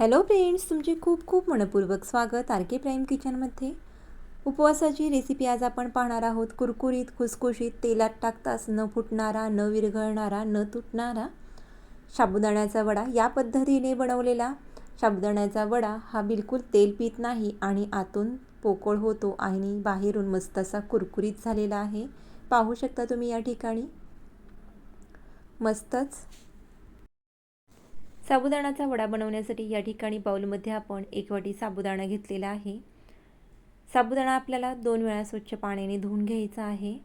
Hello friends तुमचे खूप खूप मनपूर्वक स्वागत आर के प्राईम किचनमध्ये उपवासाची रेसिपी आज आपण पाहणार आहोत. कुरकुरीत खुसखुशीत तेलात टाकताच न फुटणारा न विरघळणारा न तुटणारा साबुदाण्याचा वडा या पद्धतीने बनवलेला. साबुदाण्याचा वडा हा बिलकुल तेल पित नाही आणि आतून पोकळ होतो आणि बाहेरून मस्त असा कुरकुरीत झालेला आहे. पाहू शकता तुम्ही या ठिकाणी. मस्तच साबुदाणाचा वडा बनवण्यासाठी या ठिकाणी बाऊलमध्ये आपण एक वाटी साबुदाणा घेतलेला आहे. साबुदाणा आपल्याला दोन वेळा स्वच्छ पाण्याने धुवून घ्यायचा आहे.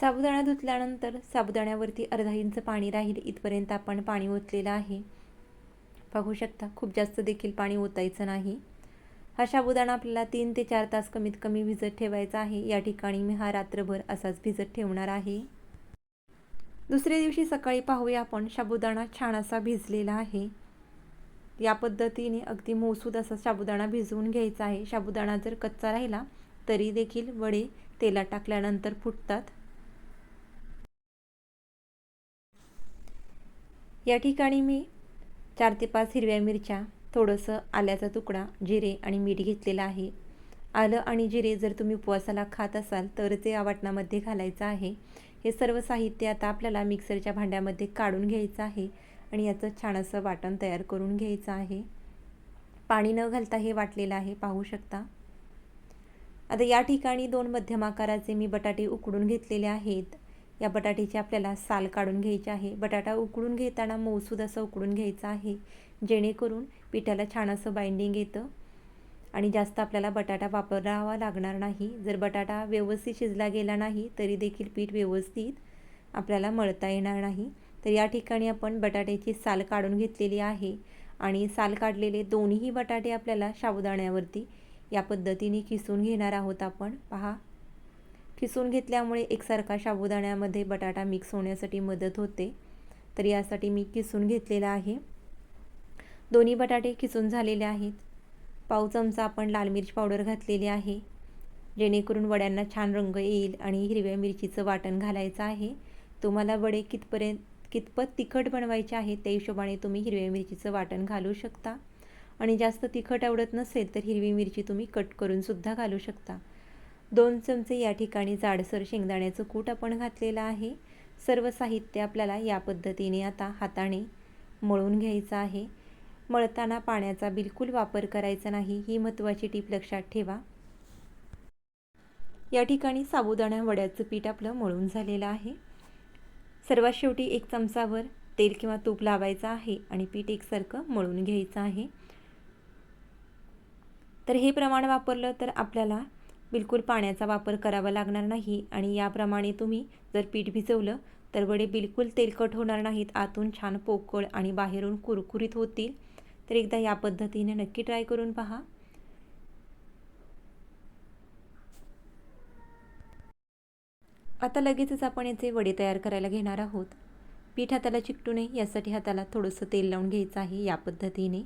साबुदाणा धुतल्यानंतर साबुदाण्यावरती अर्धा इंच पाणी राहील इथपर्यंत आपण पाणी ओतलेलं आहे. पाहू शकता खूप जास्त देखील पाणी ओतायचं नाही. हा साबुदाणा आपल्याला तीन ते चार तास कमीत कमी भिजत ठेवायचा आहे. या ठिकाणी मी हा रात्रभर असाच भिजत ठेवणार आहे. दुसऱ्या दिवशी सकाळी पाहूया आपण साबुदाणा छान असा भिजलेला आहे. या पद्धतीने अगदी मोसूद असा साबुदाणा भिजवून घ्यायचा आहे. साबुदाणा जर कच्चा राहिला तरी देखील वडे तेलात टाकल्यानंतर फुटतात. या ठिकाणी मी चार ते पाच हिरव्या मिरच्या थोडंसं आल्याचा तुकडा जिरे आणि मीठ घेतलेलं आहे. आलं आणि जिरे जर तुम्ही उपवासाला खात असाल तर ते या वाटणामध्ये घालायचं आहे. हे सर्व साहित्य आता आपल्याला मिक्सरच्या भांड्यामध्ये काढून घ्यायचं आहे आणि याचं छान असं वाटण तयार करून घ्यायचं आहे. पाणी न घालता हे वाटलेलं आहे पाहू शकता. आता या ठिकाणी दोन मध्यम आकाराचे मी बटाटे उकडून घेतलेले आहेत. या बटाट्याची आपल्याला साल काढून घ्यायची आहे. बटाटा उकडून घेताना मौसूद असं उकडून घ्यायचं आहे. जेणेकरून पिठाला छान असं बाइंडिंग येतं. आणि जास्त आपल्याला बटाटा वापरावा लागणार नाही. जर बटाटा व्यवस्थित शिजला गेला नाही तरी देखील पीठ व्यवस्थित आपल्याला मळता येणार नाही. तर या ठिकाणी आपण बटाट्याची साल काढून घेतलेली आहे आणि साल काढलेले दोन्ही बटाटे आपल्याला साबुदाण्यावरती या पद्धतीने किसून घेणार आहोत आपण. पहा. किसून घेतल्यामुळे एकसारखा साबुदाण्यामध्ये बटाटा मिक्स होण्यासाठी मदत होते. तर यासाठी मी किसून घेतलेला आहे. दोन्ही बटाटे किसून झालेले आहेत. पाव चमचा आपण लाल मिरची पावडर घातलेली आहे. जेणेकरून वड्यांना छान रंग येईल आणि हिरव्या मिरचीचं वाटण घालायचं आहे. तुम्हाला वडे कितपर्यंत कितपत तिखट बनवायचे आहे त्या हिशोबाने तुम्ही हिरव्या मिरचीचं वाटण घालू शकता. आणि जास्त तिखट आवडत नसेल तर हिरवी मिरची तुम्ही कट करूनसुद्धा घालू शकता. दोन चमचे या ठिकाणी जाडसर शेंगदाण्याचं कूट आपण घातलेलं आहे. सर्व साहित्य आपल्याला या पद्धतीने आता हाताने मळून घ्यायचं आहे. मळताना पाण्याचा बिलकुल वापर करायचा नाही ही महत्त्वाची टीप लक्षात ठेवा. या ठिकाणी साबुदाणा वड्याचं पीठ आपलं मळून झालेलं आहे. सर्वात शेवटी एक चमचावर तेल किंवा तूप लावायचं आहे आणि पीठ एकसारखं मळून घ्यायचं आहे. तर हे प्रमाण वापरलं तर आपल्याला बिलकुल पाण्याचा वापर करावा लागणार नाही आणि याप्रमाणे तुम्ही जर पीठ भिजवलं तर वडे बिलकुल तेलकट होणार नाहीत आतून छान पोकळ आणि बाहेरून कुरकुरीत होतील. तर एकदा या पद्धतीने नक्की ट्राय करून पहा. आता लगेचच आपण याचे वडे तयार करायला घेणार आहोत. पीठ हाताला चिकटू नये यासाठी हाताला थोडंसं तेल लावून घ्यायचं आहे या पद्धतीने.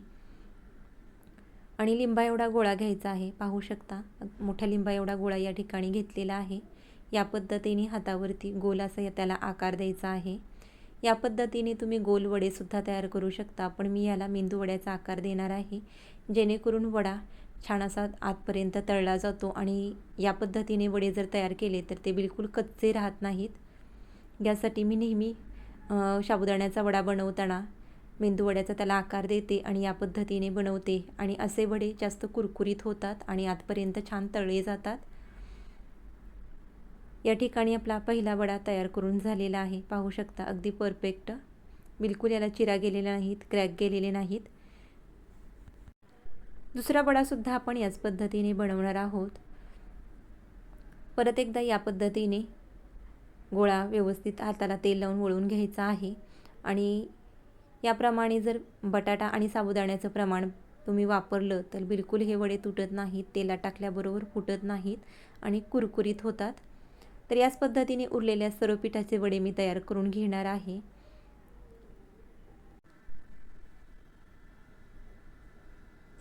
आणि लिंबा एवढा गोळा घ्यायचा आहे पाहू शकता. मोठा लिंबा एवढा गोळा या ठिकाणी घेतलेला आहे. या पद्धतीने हातावरती गोल असा त्याला आकार द्यायचा आहे. या पद्धतीने तुम्ही गोल वडेसुद्धा तयार करू शकता. पण मी याला मेंदू वड्याचा आकार देणार आहे. जेणेकरून वडा छान असा आतपर्यंत तळला जातो आणि या पद्धतीने वडे जर तयार केले तर ते बिलकुल कच्चे राहत नाहीत. यासाठी मी नेहमी साबुदाण्याचा वडा बनवताना मेंदू वड्याचा त्याला आकार देते आणि या पद्धतीने बनवते. आणि असे वडे जास्त कुरकुरीत होतात आणि आतपर्यंत छान तळले जातात. या ठिकाणी आपला पहिला वडा तयार करून झालेला आहे. पाहू शकता अगदी परफेक्ट. बिलकुल याला चिरा गेलेल्या नाहीत क्रॅक गेलेले नाहीत. दुसरा वडासुद्धा आपण याच पद्धतीने बनवणार आहोत. परत एकदा या पद्धतीने गोळा व्यवस्थित हाताला तेल लावून वळून घ्यायचा आहे. आणि याप्रमाणे जर बटाटा आणि साबुदाण्याचं प्रमाण तुम्ही वापरलं तर बिलकुल हे वडे तुटत नाहीत तेला टाकल्याबरोबर फुटत नाहीत आणि कुरकुरीत होतात. तर याच पद्धतीने उरलेल्या सर्व पिठाचे वडे मी तयार करून घेणार आहे.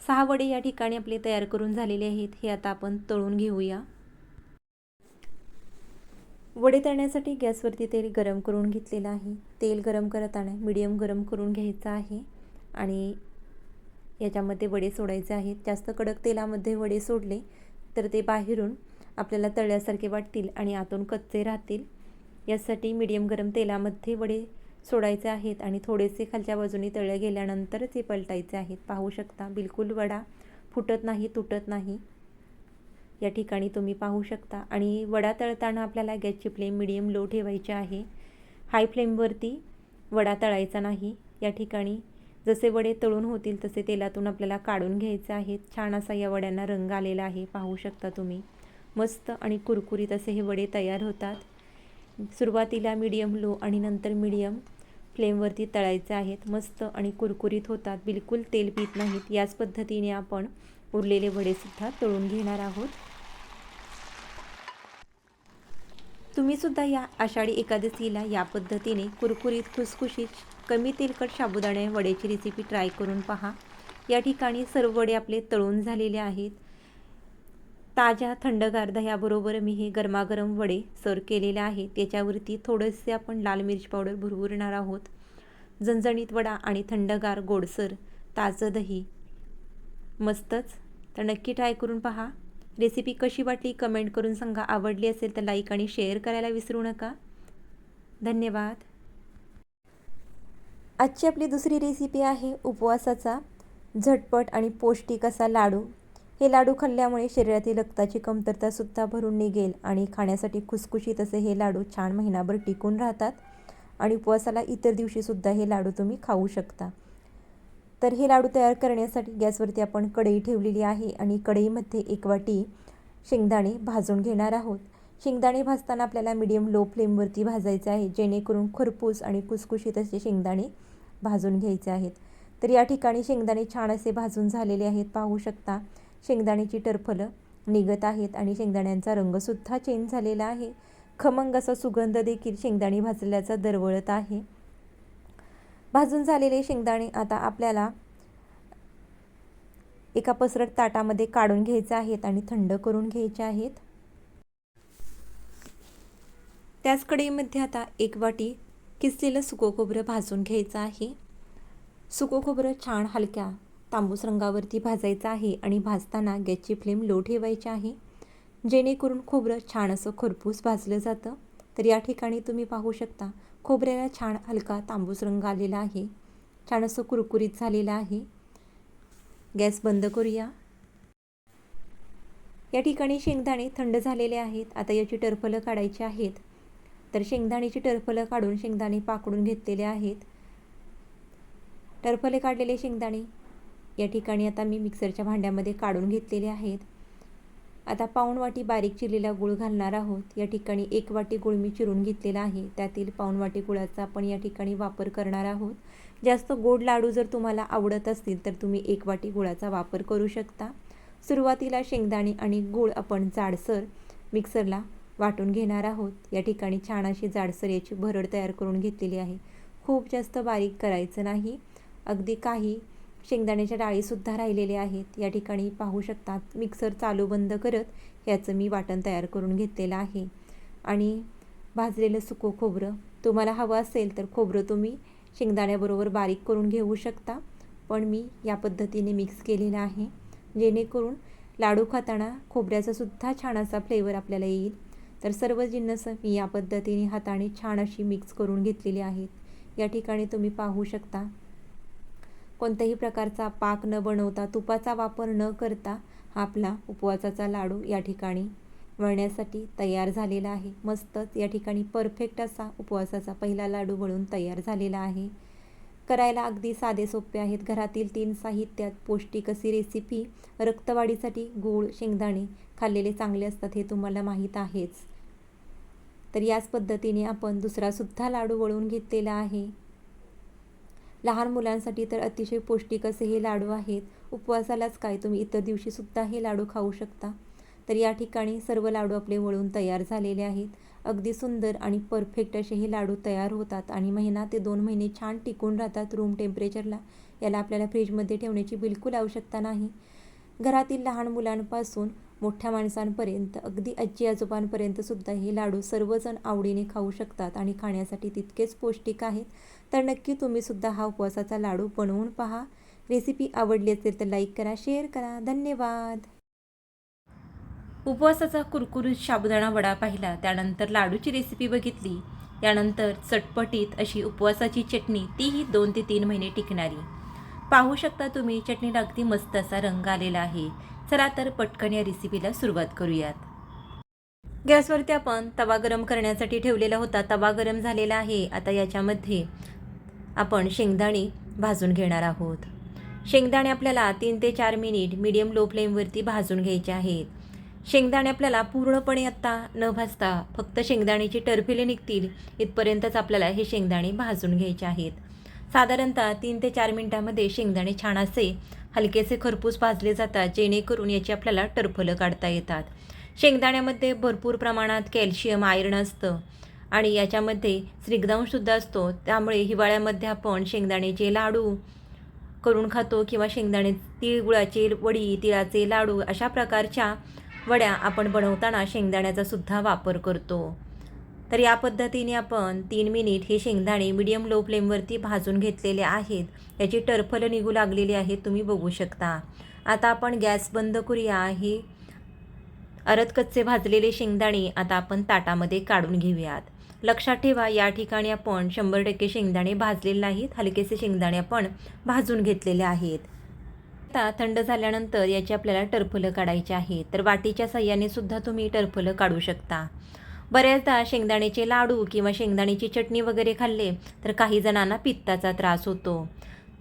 सहा वडे या ठिकाणी आपले तयार करून झालेले आहेत. हे आता आपण तळून घेऊया. वडे तळण्यासाठी गॅसवरती तेल गरम करून घेतलेलं आहे. तेल गरम करताना मीडियम गरम करून घ्यायचं आहे आणि याच्यामध्ये वडे सोडायचे आहेत. जास्त कडक तेलामध्ये वडे सोडले तर ते बाहेरून आपल्याला तळल्यासारखे वाटतील आणि आतून कच्चे राहतील. यासाठी मीडियम गरम तेलामध्ये वडे सोडायचे आहेत आणि थोडेसे खालच्या बाजूने तळले गेल्यानंतर ते पलटायचे आहेत. पाहू शकता बिलकुल वडा फुटत नाही तुटत नाही. या ठिकाणी तुम्ही पाहू शकता. आणि वडा तळताना आपल्याला गॅसची फ्लेम मिडियम लो ठेवायची आहे. हाय फ्लेमवरती वडा तळायचा नाही. या ठिकाणी जसे वडे तळून होतील तसे तेलातून आपल्याला काढून घ्यायचे आहेत. छान असा या वड्यांना रंग आलेला आहे. पाहू शकता तुम्ही. मस्त आणि कुरकुरीत असे हे वडे तयार होतात. सुरुवातीला मीडियम लो आणि नंतर मीडियम फ्लेमवरती तळायचे आहेत. मस्त आणि कुरकुरीत होतात. बिलकुल तेल पित नाहीत. याच पद्धतीने आपण उरलेले वडेसुद्धा तळून घेणार आहोत. तुम्हीसुद्धा या आषाढी एकादशीला या पद्धतीने कुरकुरीत खुसखुशीत कमी तेलकट साबुदाणे वड्याची रेसिपी ट्राय करून पहा. या ठिकाणी सर्व वडे आपले तळून झालेले आहेत. ताज्या थंडगार दह्याबरोबर मी हे गरमागरम वडे सर्व केलेले आहे त्याच्यावरती थोडेसे आपण लाल मिरच पावडर भुरभुरणार आहोत. झणझणीत वडा आणि थंडगार गोडसर ताजं दही. मस्तच. तर नक्की ट्राय करून पहा. रेसिपी कशी वाटली कमेंट करून सांगा. आवडली असेल तर लाईक आणि शेअर करायला विसरू नका. धन्यवाद. आजची आपली दुसरी रेसिपी आहे उपवासाचा. झटपट आणि पौष्टिक असा लाडू. हे लाडू खाल्ल्यामुळे शरीरातील रक्ताची कमतरतासुद्धा भरून निघेल आणि खाण्यासाठी खुसखुशीत असे हे लाडू छान महिनाभर टिकून राहतात. आणि उपवासाला इतर दिवशीसुद्धा हे लाडू तुम्ही खाऊ शकता. तर हे लाडू तयार करण्यासाठी गॅसवरती आपण कढई ठेवलेली आहे आणि कढईमध्ये एक वाटी शेंगदाणे भाजून घेणार आहोत. शेंगदाणे भाजताना आपल्याला मीडियम लो फ्लेमवरती भाजायचे आहे जेणेकरून खरपूस आणि कुसकुशीत असे शेंगदाणे भाजून घ्यायचे आहेत. तर या ठिकाणी शेंगदाणे छान असे भाजून झालेले आहेत पाहू शकता. शेंगदाण्याची टरफलं निघत आहेत आणि शेंगदाण्यांचा रंगसुद्धा चेंज झालेला आहे. खमंग असा सुगंध देखील शेंगदाणे भाजल्याचा दरवळत आहे. भाजून झालेले शेंगदाणे आता आपल्याला एका पसरट ताटामध्ये काढून घ्यायचे आहेत आणि थंड करून घ्यायचे आहेत. त्याच कढईमध्ये आता एक वाटी किसलेलं सुकं खोबरं भाजून घ्यायचं आहे. सुकं खोबरं छान हलक्या तांबूस रंगावरती भाजायचं आहे आणि भाजताना गॅसची फ्लेम लो ठेवायची आहे. जेणेकरून खोबरं छान असं खरपूस भाजलं जातं. तर या ठिकाणी तुम्ही पाहू शकता खोबऱ्याला छान हलका तांबूस रंग आलेला आहे. छान असं कुरकुरीत झालेलं आहे. गॅस बंद करूया. या ठिकाणी शेंगदाणे थंड झालेले आहेत. आता याची टरफलं काढायची आहेत. तर शेंगदाण्याची टरफलं काढून शेंगदाणे पाकडून घेतलेले आहेत. टरफले काढलेले शेंगदाणे या ठिकाणी आता मी मिक्सरच्या भांड्यामध्ये काढून घेतलेले आहेत. आता पाऊण वाटी बारीक चिरलेला गूळ घालणार आहोत. या ठिकाणी एक वाटी गुळ मी चिरून घेतलेला आहे. त्यातील पाऊण वाटी गुळाचा आपण या ठिकाणी वापर करणार आहोत. जास्त गोड लाडू जर तुम्हाला आवडत असतील तर तुम्ही एक वाटी गुळाचा वापर करू शकता. सुरुवातीला शेंगदाणे आणि गूळ आपण जाडसर मिक्सरला वाटून घेणार आहोत. या ठिकाणी छान अशी जाडसर याची भरड तयार करून घेतलेली आहे. खूप जास्त बारीक करायचं नाही. अगदी काही शेंगदाण्याच्या डाळीसुद्धा राहिलेल्या आहेत. या ठिकाणी पाहू शकतात मिक्सर चालू बंद करत याचं मी वाटण तयार करून घेतलेलं आहे. आणि भाजलेलं सुको खोबरं. तुम्हाला हवं असेल तर खोबरं तुम्ही शेंगदाण्याबरोबर बारीक करून घेऊ शकता. पण मी या पद्धतीने मिक्स केलेलं आहे. जेणेकरून लाडू खाताना खोबऱ्याचासुद्धा छान असा फ्लेवर आपल्याला येईल. तर सर्व जिन्नस मी या पद्धतीने हाताने छान अशी मिक्स करून घेतलेली आहेत. या ठिकाणी तुम्ही पाहू शकता कोणत्याही प्रकारचा पाक न बनवता तुपाचा वापर न करता हा आपला उपवासाचा लाडू या ठिकाणी वळण्यासाठी तयार झालेला आहे. मस्तच या ठिकाणी परफेक्ट असा उपवासाचा पहिला लाडू वळून तयार झालेला आहे. करायला अगदी साधे सोपे आहेत. घरातील तीन साहित्यात पौष्टिक अशी रेसिपी रक्तवाढीसाठी गूळ शेंगदाणे खाल्लेले चांगले असतात हे तुम्हाला माहीत आहेच. तर याच पद्धतीने आपण दुसरासुद्धा लाडू वळून घेतलेला आहे. लहान मुलांसाठी तर अतिशय पौष्टिक असे हे लाडू आहेत. उपवासालाच काय तुम्ही इतर दिवशीसुद्धा हे लाडू खाऊ शकता. तर या ठिकाणी सर्व लाडू आपले वळून तयार झालेले आहेत. अगदी सुंदर आणि परफेक्ट असे हे लाडू तयार होतात आणि महिना ते दोन महिने छान टिकून राहतात रूम टेम्परेचरला याला आपल्याला फ्रीजमध्ये ठेवण्याची बिलकुल आवश्यकता नाही. घरातील लहान मुलांपासून मोठ्या माणसांपर्यंत अगदी आजी आजोबांपर्यंत सुद्धा हे लाडू सर्वजण आवडीने खाऊ शकतात आणि खाण्यासाठी तितकेच पौष्टिक आहेत. तर नक्की तुम्ही सुद्धा हा उपवासाचा लाडू बनवून पहा. रेसिपी आवडली असेल तर लाईक करा शेअर करा. धन्यवाद. उपवासाचा कुरकुरीत साबुदाणा वडा पाहिला त्यानंतर लाडूची रेसिपी बघितली. यानंतर चटपटीत अशी उपवासाची चटणी तीही दोन ते तीन महिने टिकणारी. पाहू शकता तुम्ही चटणीला अगदी मस्त असा रंग आलेला आहे. चला तर पटकन या रेसिपीला सुरुवात करूयात. गॅसवरती आपण तवा गरम करण्यासाठी ठेवलेला होता. तवा गरम झालेला आहे. आता याच्यामध्ये आपण शेंगदाणे भाजून घेणार आहोत. शेंगदाणे आपल्याला तीन ते चार मिनिट मीडियम लो फ्लेमवरती भाजून घ्यायचे आहेत. शेंगदाणे आपल्याला पूर्णपणे आत्ता न भाजता फक्त शेंगदाण्याची टरफिले निघतील इथपर्यंतच आपल्याला हे शेंगदाणे भाजून घ्यायचे आहेत. साधारणतः तीन ते चार मिनटामध्ये शेंगदाणे छान असे हलकेसे खरपूस भाजले जातात जेणेकरून याची आपल्याला टरफलं काढता येतात. शेंगदाण्यामध्ये भरपूर प्रमाणात कॅल्शियम आयर्न असतं आणि याच्यामध्ये स्निग्धांशसुद्धा असतो. त्यामुळे हिवाळ्यामध्ये आपण शेंगदाण्याचे लाडू करून खातो किंवा शेंगदाणे तिळगुळाचे वडी तिळाचे लाडू अशा प्रकारच्या वड्या आपण बनवताना शेंगदाण्याचा सुद्धा वापर करतो. तर या पद्धतीने आपण तीन मिनिट हे शेंगदाणे मीडियम लो फ्लेमवरती भाजून घेतलेले आहेत. याची टरफलं निघू लागलेली आहेत तुम्ही बघू शकता. आता आपण गॅस बंद करूया. हे अरद कच्चे भाजलेले शेंगदाणे आता आपण ताटामध्ये काढून घेऊयात. लक्षात ठेवा या ठिकाणी आपण शंभर टक्के शेंगदाणे भाजलेले नाहीत. हलकेसे शेंगदाणे आपण भाजून घेतलेले आहेत. आता थंड झाल्यानंतर याची आपल्याला टरफलं काढायची आहेत तर वाटीच्या साह्याने सुद्धा तुम्ही टरफलं काढू शकता. बऱ्याचदा शेंगदाण्याचे लाडू किंवा शेंगदाण्याची चटणी वगैरे खाल्ले तर काही जणांना पित्ताचा त्रास होतो.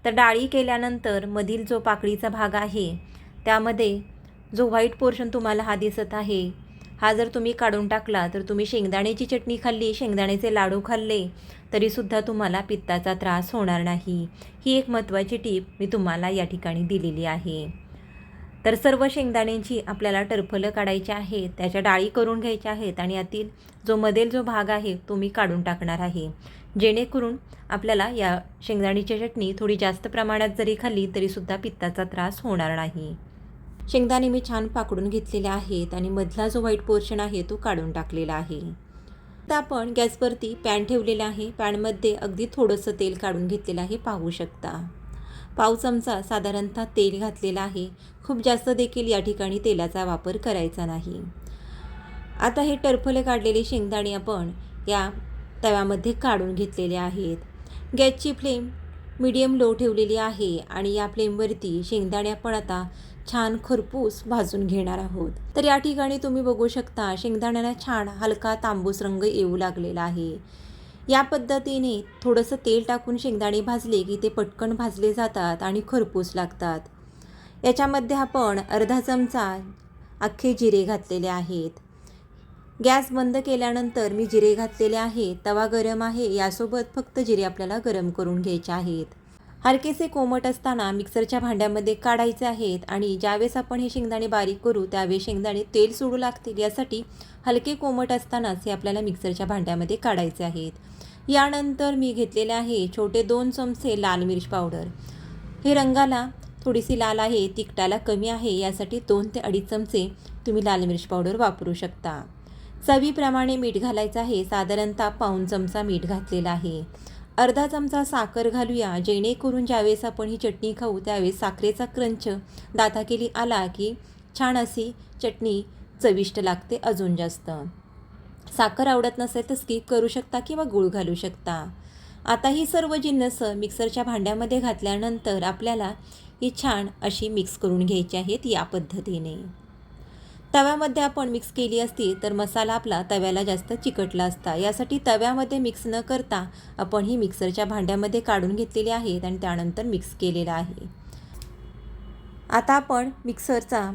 तर डाळी केल्यानंतर मधील जो पाकळीचा भाग आहे त्यामध्ये जो व्हाईट पोर्शन तुम्हाला हा दिसत आहे हा जर तुम्ही काढून टाकला तर तुम्ही शेंगदाण्याची चटणी खाल्ली शेंगदाण्याचे लाडू खाल्ले तरीसुद्धा तुम्हाला पित्ताचा त्रास होणार नाही. ही एक महत्त्वाची टीप मी तुम्हाला या ठिकाणी दिलेली आहे. तर सर्व शेंगदाण्यांची आपल्याला टरफलं काढायची आहेत त्याच्या डाळी करून घ्यायच्या आहेत आणि यातील जो मधील जो भाग आहे तो मी काढून टाकणार आहे. जेणेकरून आपल्याला या शेंगदाणीची चटणी थोडी जास्त प्रमाणात जरी खाल्ली तरीसुद्धा पित्ताचा त्रास होणार नाही. शेंगदाणे मी छान पाकडून घेतलेले आहेत आणि मधला जो व्हाईट पोर्शन आहे तो काढून टाकलेला आहे. आता आपण गॅसवरती पॅन ठेवलेला आहे. पॅनमध्ये अगदी थोडंसं तेल काढून घेतलेलं आहे पाहू शकता. पाव चमचा साधारणतः तेल घातलेलं आहे. खूप जास्त देखील या ठिकाणी तेलाचा वापर करायचा नाही. आता हे टरफले काढलेले शेंगदाणे आपण या तव्यामध्ये काढून घेतलेले आहेत. गॅसची फ्लेम मीडियम लो ठेवलेली आहे आणि या फ्लेमवरती शेंगदाणे आपण आता छान खरपूस भाजून घेणार आहोत. तर या ठिकाणी तुम्ही बघू शकता शेंगदाण्याला छान हलका तांबूस रंग येऊ लागलेला आहे. या पद्धतीने थोडंसं तेल टाकून शेंगदाणे भाजले की ते पटकन भाजले जातात आणि खरपूस लागतात. याच्यामध्ये आपण अर्धा चमचा अख्खे जिरे घातलेले आहेत. गॅस बंद केल्यानंतर मी जिरे घातलेले आहेत. तवा गरम आहे. यासोबत फक्त जिरे आपल्याला गरम करून घ्यायचे आहेत. हलकेसे कोमट असताना मिक्सरच्या भांड्यामध्ये काढायचे आहेत आणि ज्यावेळेस आपण हे शेंगदाणे बारीक करू त्यावेळेस शेंगदाणे तेल सोडू लागतील यासाठी हलके कोमट असतानाच हे आपल्याला मिक्सरच्या भांड्यामध्ये काढायचे आहेत. यानंतर मी घेतलेले आहे छोटे दोन चमचे लाल मिरच पावडर. हे रंगाला थोडीशी लाल आहे तिखटाला कमी आहे यासाठी दोन ते अडीच चमचे तुम्ही लाल मिरच पावडर वापरू शकता. चवीप्रमाणे मीठ घालायचं आहे साधारणतः पाऊन चमचा मीठ घातलेला आहे. अर्धा चमचा साखर घालूया जेणेकरून ज्यावेळेस आपण ही चटणी खाऊ त्यावेळेस साखरेचा क्रंच दाताकेली आला की छान अशी चटणी चविष्ट लागते अजून जास्त. साखर आवडत नसेल तर स्किप करू शकता किंवा गूळ घालू शकता. आता ही सर्व जिन्नस मिक्सरच्या भांड्यामध्ये घातल्यानंतर आपल्याला ही छान अशी मिक्स करून घ्यायची आहेत या पद्धतीने. तव्यामध्ये आपण मिक्स केली असती तर मसाला आपला तव्याला जास्त चिकटला असता. यासाठी तव्यामध्ये मिक्स न करता आपण ही मिक्सरच्या भांड्यामध्ये काढून घेतलेली आहेत आणि त्यानंतर मिक्स केलेला आहे. आता आपण मिक्सरचा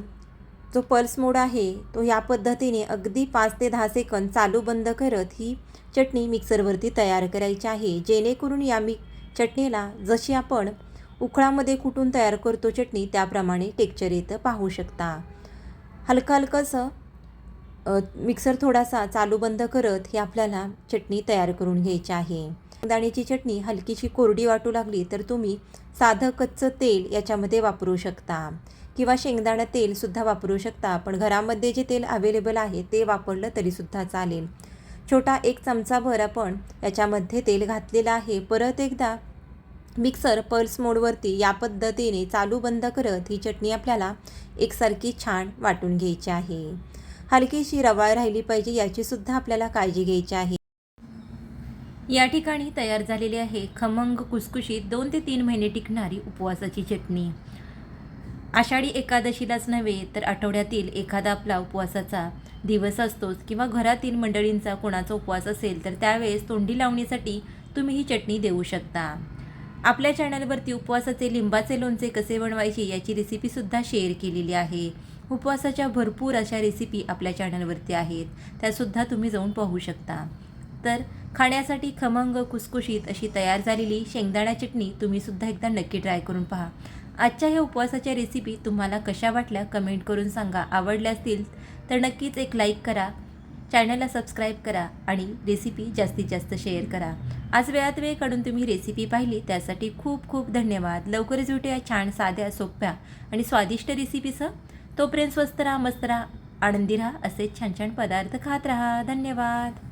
जो पल्स मोड आहे तो ह्या पद्धतीने अगदी पाच ते दहा सेकंद चालू बंद करत ही चटणी मिक्सरवरती तयार करायची आहे. जेणेकरून या मी चटणीला जशी आपण उखळामध्ये कुटून तयार करतो चटणी त्याप्रमाणे टेक्चर येतं पाहू शकता. हलकं हलकंसं मिक्सर थोडासा चालू बंद करत हे आपल्याला चटणी तयार करून घ्यायची आहे. दाण्याची चटणी हलकीशी कोरडी वाटू लागली तर तुम्ही साधं कच्चं तेल याच्यामध्ये वापरू शकता. किंवा शेंगदाणा तेलसुद्धा वापरू शकता. पण घरामध्ये जे तेल अवेलेबल आहे ते वापरलं तरीसुद्धा चालेल. छोटा एक चमचाभर आपण याच्यामध्ये तेल घातलेलं आहे. परत एकदा मिक्सर पल्स मोडवरती या पद्धतीने चालू बंद करत ही चटणी आपल्याला एकसारखी छान वाटून घ्यायची आहे. हलकीशी रवाळ राहिली पाहिजे याचीसुद्धा आपल्याला काळजी घ्यायची आहे. या ठिकाणी तयार झालेली आहे खमंग कुसकुशीत दोन ते तीन महिने टिकणारी उपवासाची चटणी. आषाढी एकादशीलाच नव्हे तर आठवड्यातील एखादा आपला उपवासाचा दिवस असतोच किंवा घरातील मंडळींचा कोणाचा उपवास असेल तर त्यावेळेस तोंडी लावणीसाठी तुम्ही ही चटणी देऊ शकता. आपल्या चॅनलवरती उपवासाचे लिंबाचे लोणचे कसे बनवायचे याची रेसिपीसुद्धा शेअर केलेली आहे. उपवासाच्या भरपूर अशा रेसिपी आपल्या चॅनलवरती आहेत. त्यासुद्धा तुम्ही जाऊन पाहू शकता. तर खाण्यासाठी खमंग कुसकुशीत अशी तयार झालेली शेंगदाणा चटणी तुम्हीसुद्धा एकदा नक्की ट्राय करून पहा. आजच्या ह्या उपवासाच्या रेसिपी तुम्हाला कशा वाटल्या कमेंट करून सांगा. आवडल्या असतील तर नक्कीच एक लाईक करा चॅनलला सबस्क्राईब करा आणि रेसिपी जास्तीत जास्त शेअर करा. आज वेळात वेळ काढून तुम्ही रेसिपी पाहिली त्यासाठी खूप खूप धन्यवाद. लवकरच भेटूया छान साध्या सोप्या आणि स्वादिष्ट रेसिपीसह तोपर्यंत स्वस्त राहा मस्त राहा आनंदी राहा असे छान छान पदार्थ खात राहा. धन्यवाद.